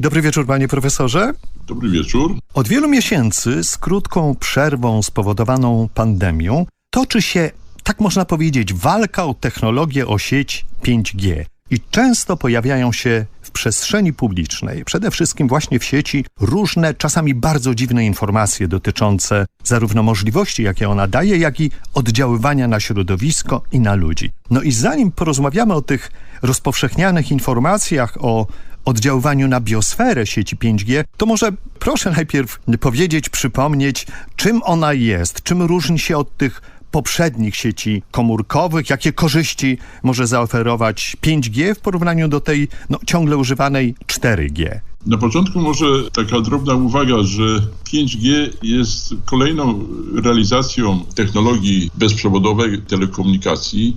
Dobry wieczór, panie profesorze. Dobry wieczór. Od wielu miesięcy z krótką przerwą spowodowaną pandemią toczy się, tak można powiedzieć, walka o technologię, o sieć 5G. I często pojawiają się w przestrzeni publicznej, przede wszystkim właśnie w sieci, różne, czasami bardzo dziwne informacje dotyczące zarówno możliwości, jakie ona daje, jak i oddziaływania na środowisko i na ludzi. No i zanim porozmawiamy o tych rozpowszechnianych informacjach, o oddziaływaniu na biosferę sieci 5G, to może proszę najpierw powiedzieć, przypomnieć, czym ona jest, czym różni się od tych poprzednich sieci komórkowych, jakie korzyści może zaoferować 5G w porównaniu do tej no, ciągle używanej 4G. Na początku może taka drobna uwaga, że 5G jest kolejną realizacją technologii bezprzewodowej telekomunikacji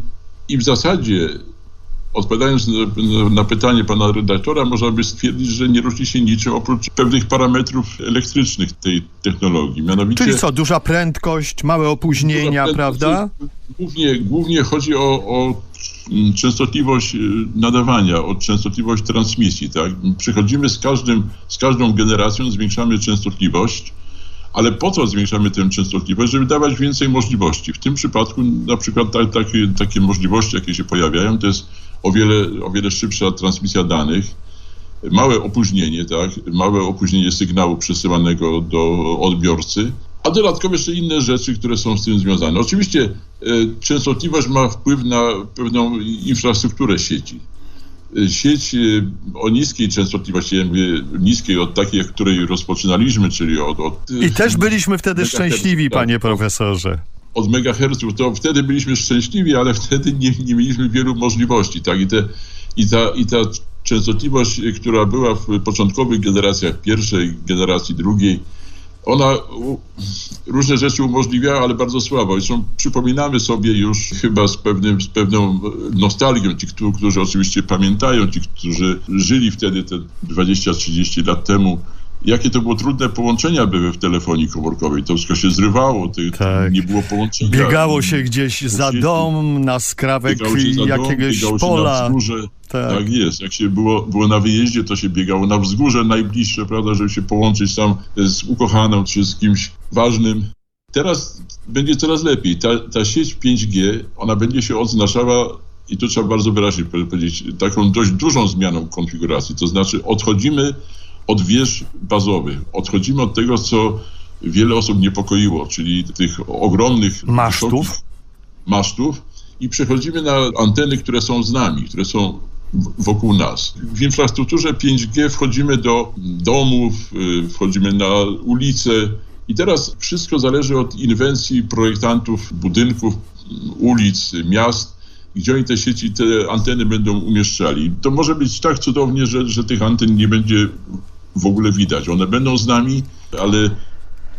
i w zasadzie Odpowiadając na, pytanie pana redaktora, można by stwierdzić, że nie różni się niczym oprócz pewnych parametrów elektrycznych tej technologii. Mianowicie, Czyli co, duża prędkość, małe opóźnienia, prędkość, prawda? Głównie, głównie chodzi o, o częstotliwość y, nadawania, o częstotliwość transmisji. Tak? Przychodzimy z, każdym, z każdą generacją, zwiększamy częstotliwość, ale po co zwiększamy tę częstotliwość? Żeby dawać więcej możliwości. W tym przypadku na przykład ta, takie, takie możliwości, jakie się pojawiają, to jest o wiele, o wiele szybsza transmisja danych, małe opóźnienie, tak, małe opóźnienie sygnału przesyłanego do odbiorcy, a dodatkowo jeszcze inne rzeczy, które są z tym związane. Oczywiście e, częstotliwość ma wpływ na pewną infrastrukturę sieci. E, sieć e, o niskiej częstotliwości, ja mówię niskiej od takiej, której rozpoczynaliśmy, czyli od... od I też byliśmy wtedy szczęśliwi, tak, panie profesorze od megaherców, to wtedy byliśmy szczęśliwi, ale wtedy nie, nie mieliśmy wielu możliwości. Tak? I, te, i, ta, I ta częstotliwość, która była w początkowych generacjach pierwszej, generacji drugiej, ona różne rzeczy umożliwiała, ale bardzo słabo. Zresztą przypominamy sobie już chyba z, pewnym, z pewną nostalgią, ci, którzy oczywiście pamiętają, ci, którzy żyli wtedy te 20-30 lat temu, jakie to było trudne połączenia były w telefonii komórkowej. To wszystko się zrywało, tak. nie było połączenia. Biegało się gdzieś za dom, na skrawek jakiegoś dom, pola. na wzgórze. Tak. tak. jest. Jak się było, było na wyjeździe, to się biegało na wzgórze najbliższe, prawda, żeby się połączyć tam z ukochaną czy z kimś ważnym. Teraz będzie coraz lepiej. Ta, ta sieć 5G, ona będzie się odznaczała i tu trzeba bardzo wyraźnie powiedzieć, taką dość dużą zmianą konfiguracji. To znaczy odchodzimy od wież bazowych. Odchodzimy od tego, co wiele osób niepokoiło, czyli tych ogromnych masztów, masztów i przechodzimy na anteny, które są z nami, które są wokół nas. W infrastrukturze 5G wchodzimy do domów, y, wchodzimy na ulice i teraz wszystko zależy od inwencji projektantów budynków, ulic, miast, gdzie oni te sieci, te anteny będą umieszczali. To może być tak cudownie, że, że tych anten nie będzie w ogóle widać. One będą z nami, ale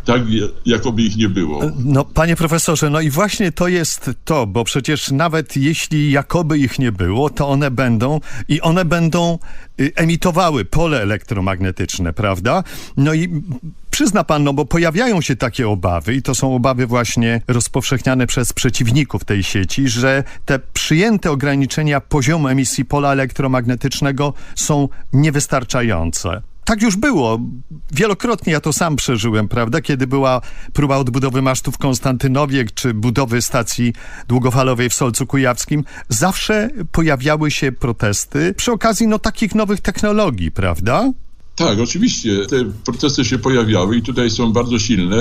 tak jakoby ich nie było. No, panie profesorze, no i właśnie to jest to, bo przecież nawet jeśli jakoby ich nie było, to one będą i one będą y, emitowały pole elektromagnetyczne, prawda? No i przyzna pan, no bo pojawiają się takie obawy i to są obawy właśnie rozpowszechniane przez przeciwników tej sieci, że te przyjęte ograniczenia poziomu emisji pola elektromagnetycznego są niewystarczające tak już było. Wielokrotnie ja to sam przeżyłem, prawda? Kiedy była próba odbudowy masztu w Konstantynowie, czy budowy stacji długofalowej w Solcu Kujawskim, zawsze pojawiały się protesty przy okazji no, takich nowych technologii, prawda? Tak, oczywiście. Te protesty się pojawiały i tutaj są bardzo silne.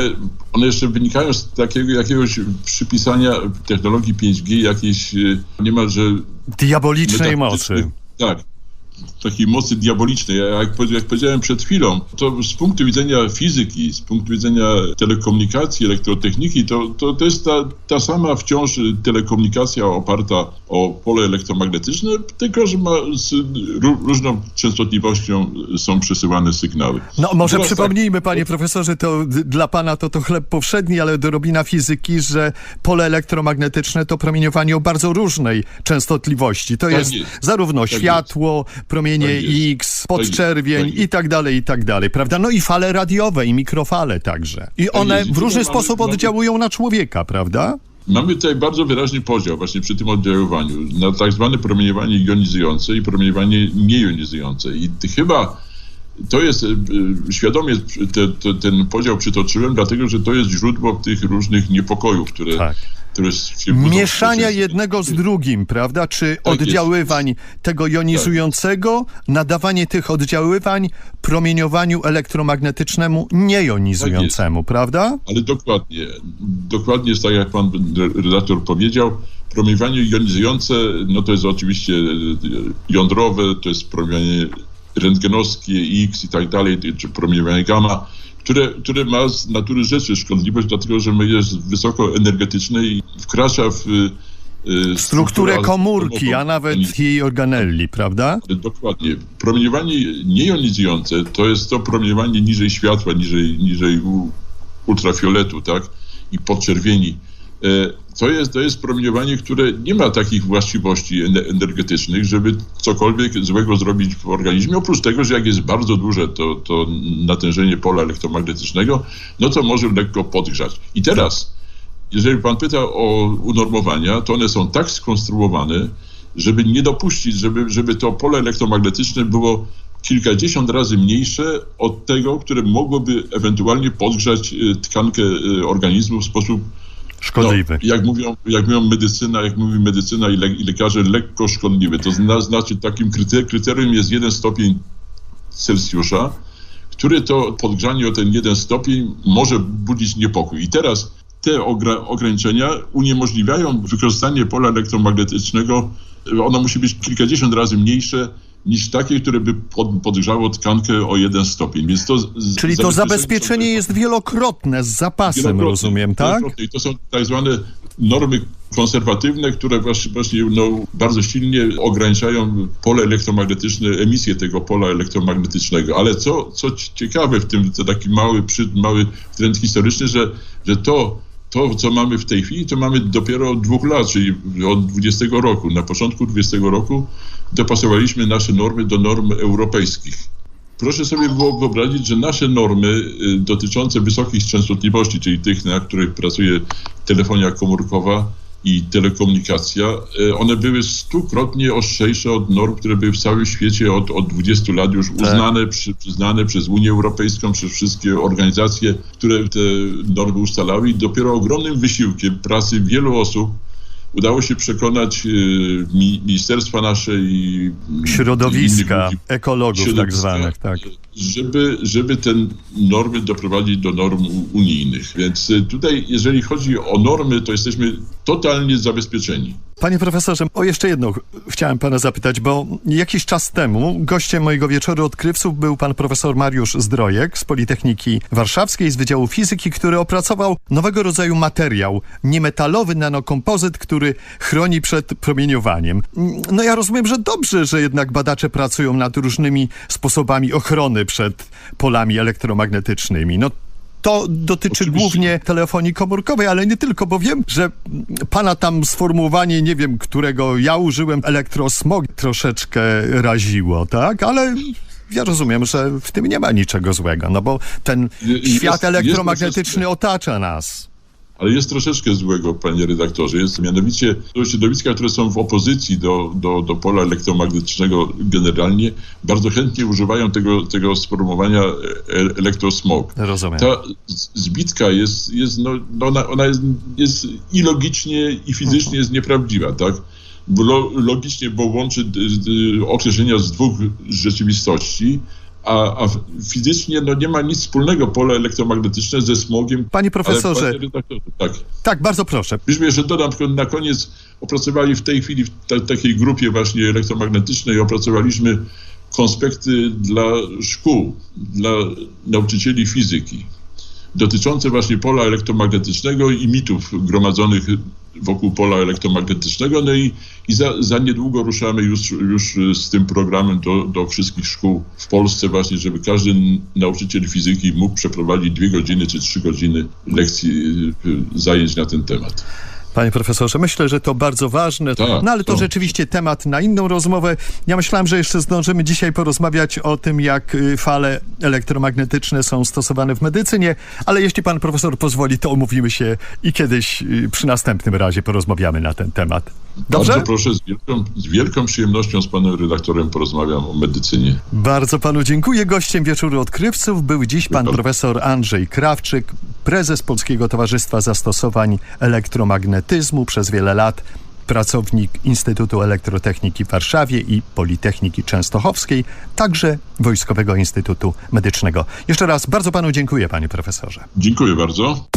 One jeszcze wynikają z takiego jakiegoś przypisania technologii 5G jakiejś e, niemalże... Diabolicznej mocy. Tak, takiej mocy diabolicznej. Jak, jak powiedziałem przed chwilą, to z punktu widzenia fizyki, z punktu widzenia telekomunikacji, elektrotechniki, to, to, to jest ta, ta sama wciąż telekomunikacja oparta o pole elektromagnetyczne, tylko że ma z różną częstotliwością są przesyłane sygnały. No może Teraz przypomnijmy, tak, panie profesorze, to dla pana to to chleb powszedni, ale dorobina fizyki, że pole elektromagnetyczne to promieniowanie o bardzo różnej częstotliwości. To tak jest, jest, zarówno tak światło, jest promienie X, podczerwień i tak dalej, i tak dalej, prawda? No i fale radiowe i mikrofale także. I one w różny sposób oddziałują na człowieka, prawda? Mamy tutaj bardzo wyraźny podział właśnie przy tym oddziaływaniu na tak zwane promieniowanie jonizujące i promieniowanie niejonizujące. I chyba to jest, y, y, świadomie te, te, ten podział przytoczyłem, dlatego że to jest źródło tych różnych niepokojów, które, Tak. Które się budzą Mieszania jednego z drugim, prawda? Czy Tak oddziaływań tego jonizującego, nadawanie tych oddziaływań promieniowaniu elektromagnetycznemu niejonizującemu, prawda? Ale dokładnie, dokładnie jest tak, jak pan redaktor powiedział. Promieniowanie jonizujące, no to jest oczywiście e, jądrowe, to jest promieniowanie rentgenowskie, X i tak dalej, czy promieniowanie gamma, które, które ma z natury rzeczy szkodliwość, dlatego że jest wysoko energetyczne i wkracza w e, Strukturę komórki, a nawet jej organelli, prawda? Dokładnie. Promieniowanie niejonizujące to jest to promieniowanie niżej światła, niżej, niżej ultrafioletu, tak? I podczerwieni. To jest, to jest promieniowanie, które nie ma takich właściwości ene- energetycznych, żeby cokolwiek złego zrobić w organizmie. Oprócz tego, że jak jest bardzo duże to, to natężenie pola elektromagnetycznego, no to może lekko podgrzać. I teraz, jeżeli pan pyta o unormowania, to one są tak skonstruowane, żeby nie dopuścić, żeby, żeby to pole elektromagnetyczne było kilkadziesiąt razy mniejsze od tego, które mogłoby ewentualnie podgrzać y, tkankę y, organizmu w sposób Szkodliwy. no, jak, mówią, jak mówią medycyna, jak mówi medycyna i, le, i lekarze, lekko szkodliwy. To zna, znaczy takim kryter, kryterium jest jeden stopień Celsjusza, który to podgrzanie o ten jeden stopień może budzić niepokój. I teraz te ogra, ograniczenia uniemożliwiają wykorzystanie pola elektromagnetycznego. Ono musi być kilkadziesiąt razy mniejsze niż takie, które by pod, podgrzało tkankę o jeden stopień. Więc to Czyli to zabezpieczenie jest wielokrotne z zapasem, Wielokrotnie, rozumiem, tak? I to są tak zwane normy konserwatywne, które właśnie, właśnie no, bardzo silnie ograniczają pole elektromagnetyczne, emisję tego pola elektromagnetycznego. Ale co, co ci- ciekawe w tym, to taki mały, przy, mały trend historyczny, że, że to, to, co mamy w tej chwili, to mamy dopiero od dwóch lat, czyli od 20 roku. Na początku 20 roku dopasowaliśmy nasze normy do norm europejskich. Proszę sobie wyobrazić, że nasze normy y, dotyczące wysokich częstotliwości, czyli tych, na których pracuje telefonia komórkowa i telekomunikacja, y, one były stukrotnie ostrzejsze od norm, które były w całym świecie od, od 20 lat już uznane, przy, przyznane przez Unię Europejską, przez wszystkie organizacje, które te normy ustalały. I dopiero ogromnym wysiłkiem pracy wielu osób udało się przekonać mi, ministerstwa nasze i i Środowiska, ekologów tak środowiska, zwanych, tak. Żeby, żeby te normy doprowadzić do norm unijnych. Więc y, tutaj, jeżeli chodzi o normy, to jesteśmy totalnie zabezpieczeni. Panie profesorze, o jeszcze jedno ch- chciałem pana zapytać, bo jakiś czas temu gościem mojego wieczoru odkrywców był pan profesor Mariusz Zdrojek z Politechniki Warszawskiej z Wydziału Fizyki, który opracował nowego rodzaju materiał, niemetalowy nanokompozyt, który chroni przed promieniowaniem. No ja rozumiem, że dobrze, że jednak badacze pracują nad różnymi sposobami ochrony przed polami elektromagnetycznymi. No to dotyczy Oczywiście. głównie telefonii komórkowej, ale nie tylko, bo wiem, że pana tam sformułowanie, nie wiem, którego ja użyłem, elektrosmog troszeczkę raziło, tak? Ale ja rozumiem, że w tym nie ma niczego złego, no bo ten Jest- świat elektromagnetyczny otacza nas. Ale jest troszeczkę złego, panie redaktorze. Jest mianowicie to środowiska, które są w opozycji do, do, do pola elektromagnetycznego generalnie, bardzo chętnie używają tego, tego sformułowania e- elektrosmog. Rozumiem. Ta zbitka jest, jest no, no ona, ona jest, jest i logicznie, i fizycznie jest nieprawdziwa, tak? Bo logicznie, bo łączy określenia z dwóch rzeczywistości, a, a fizycznie no, nie ma nic wspólnego pole elektromagnetyczne ze smogiem. Panie profesorze, panie redaktorze, tak. tak, bardzo proszę. Już jeszcze dodam, na koniec opracowali w tej chwili w ta, takiej grupie właśnie elektromagnetycznej opracowaliśmy konspekty dla szkół, dla nauczycieli fizyki dotyczące właśnie pola elektromagnetycznego i mitów gromadzonych wokół pola elektromagnetycznego. No i, i za, za niedługo ruszamy już, już z tym programem do, do wszystkich szkół w Polsce właśnie, żeby każdy nauczyciel fizyki mógł przeprowadzić dwie godziny czy trzy godziny lekcji, y, zajęć na ten temat. Panie profesorze, myślę, że to bardzo ważne, Tak, no ale to to- rzeczywiście temat na inną rozmowę. Ja myślałem, że jeszcze zdążymy dzisiaj porozmawiać o tym, jak y, fale elektromagnetyczne są stosowane w medycynie, ale jeśli pan profesor pozwoli, to umówimy się i kiedyś y, przy następnym razie porozmawiamy na ten temat. Dobrze? Bardzo proszę, z wielką, z wielką przyjemnością z panem redaktorem porozmawiam o medycynie. Bardzo panu dziękuję. Gościem Wieczoru Odkrywców był dziś pan profesor Andrzej Krawczyk, prezes Polskiego Towarzystwa Zastosowań Elektromagnetyzmu przez wiele lat, pracownik Instytutu Elektrotechniki w Warszawie i Politechniki Częstochowskiej, także Wojskowego Instytutu Medycznego. Jeszcze raz bardzo panu dziękuję, panie profesorze. Dziękuję bardzo.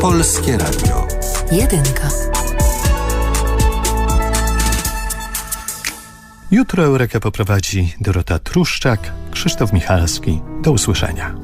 Polskie Radio. Jedynka. Jutro Eurekę poprowadzi Dorota Truszczak, Krzysztof Michalski. Do usłyszenia.